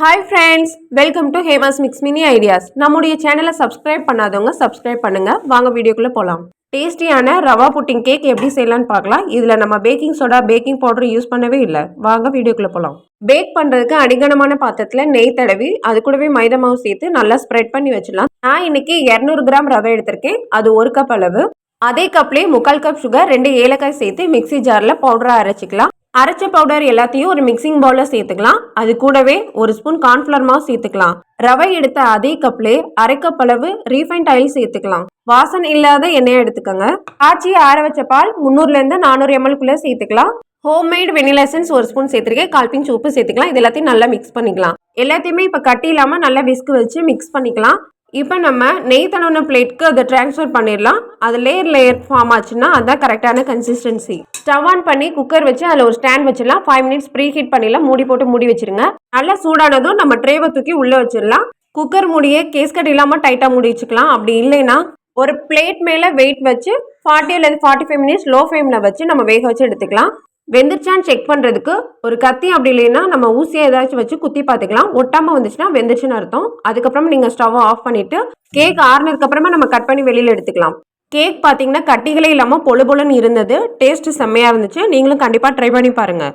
Hi friends welcome to Hema's mix mini ideas நம்முடைய சேனலை subscribe பண்ணாதவங்க சப்ஸ்கிரைப் பண்ணுங்க. வாங்க வீடியோக்குள்ள போகலாம் டேஸ்டியான ரவா புட்டிங் கேக் எப்படி செய்யலாம்னு பார்க்கலாம். இதில் நம்ம baking soda baking powder use பண்ணவே இல்லை. வாங்க வீடியோக்குள்ளே போகலாம் பேக் பண்ணுறதுக்கு அடிகனமான பாத்திரத்தில் நெய் தடவி அது கூடவே மைதா மாவு சேர்த்து நல்லா ஸ்ப்ரெட் பண்ணி வச்சிடலாம். நான் இன்னைக்கு இரநூறு கிராம் ரவை எடுத்திருக்கேன். அது ஒரு கப் அளவு. அதே கப்லேயே முக்கால் கப் சுகர் ரெண்டு ஏலக்காய் சேர்த்து மிக்ஸி ஜாரில் பவுடராக அரைச்சிக்கலாம். அரைச்ச பவுடர் எல்லாத்தையும் ஒரு மிக்சிங் பவுலில் சேர்த்துக்கலாம். அது கூடவே ஒரு ஸ்பூன் கார்ன்ஃப்ளவர் மாவு சேர்த்துக்கலாம். ரவை எடுத்த அதே கப்லே அரை கப் அளவு ரீஃபைண்ட் ஆயில் சேர்த்துக்கலாம். வாசனை இல்லாத எண்ணெயை எடுத்துக்கோங்க. காய்ச்சி ஆற வச்ச பால் முந்நூறுலேருந்து நானூறு எம்எல்குள்ளே சேர்த்துக்கலாம். ஹோம்மேட் வெனிலா எசன்ஸ் ஒரு ஸ்பூன் சேர்த்துருக்கேன். கால்பிங் சூப்பு சேர்த்துக்கலாம். இது எல்லாத்தையும் நல்லா மிக்ஸ் பண்ணிக்கலாம். எல்லாத்தையுமே இப்போ கட்டி இல்லாமல் நல்லா விஸ்க் வச்சு மிக்ஸ் பண்ணிக்கலாம். இப்போ நம்ம நெய் தடவின பிளேட்க்கு அதை டிரான்ஸ்ஃபர் பண்ணிடலாம். அது லேயர் லேயர் ஃபார்ம் ஆச்சுன்னா அதுதான் கரெக்டான கன்சிஸ்டன்சி ஸ்டவ் ஆன் பண்ணி குக்கர் வச்சு அதில் ஒரு ஸ்டாண்ட் வச்சிடலாம். ஃபைவ் மினிட்ஸ் ப்ரீ ஹீட் பண்ணிடலாம். மூடி போட்டு மூடி வச்சிருங்க. நல்லா சூடானதும் நம்ம ட்ரேவை தூக்கி உள்ளே வச்சிடலாம். குக்கர் மூடியே கேஸ்கட் இல்லாமல் டைட்டாக மூடி வச்சுக்கலாம். அப்படி இல்லைன்னா ஒரு பிளேட் மேலே வெயிட் வச்சு ஃபார்ட்டிலேருந்து ஃபார்ட்டி ஃபைவ் மினிட்ஸ் லோ ஃப்ளேமில் வச்சு நம்ம வேக வச்சு எடுத்துக்கலாம். வெந்துருச்சான்னு செக் பண்ணுறதுக்கு ஒரு கத்தி அப்படி இல்லைன்னா நம்ம ஊசியை ஏதாச்சும் வச்சு குத்தி பார்த்துக்கலாம். ஒட்டாமல் வந்துச்சுன்னா வெந்துருச்சுன்னு அர்த்தம். அதுக்கப்புறம் நீங்கள் ஸ்டவ்வை ஆஃப் பண்ணிவிட்டு கேக் ஆறுனதுக்கப்புறமா நம்ம கட் பண்ணி வெளியில் எடுத்துக்கலாம். கேக் பார்த்தீங்கன்னா கட்டிகளே இல்லாமல் பொழு பொழுன்னு இருந்தது. டேஸ்ட்டு செம்மையாக இருந்துச்சு. நீங்களும் கண்டிப்பாக ட்ரை பண்ணி பாருங்கள்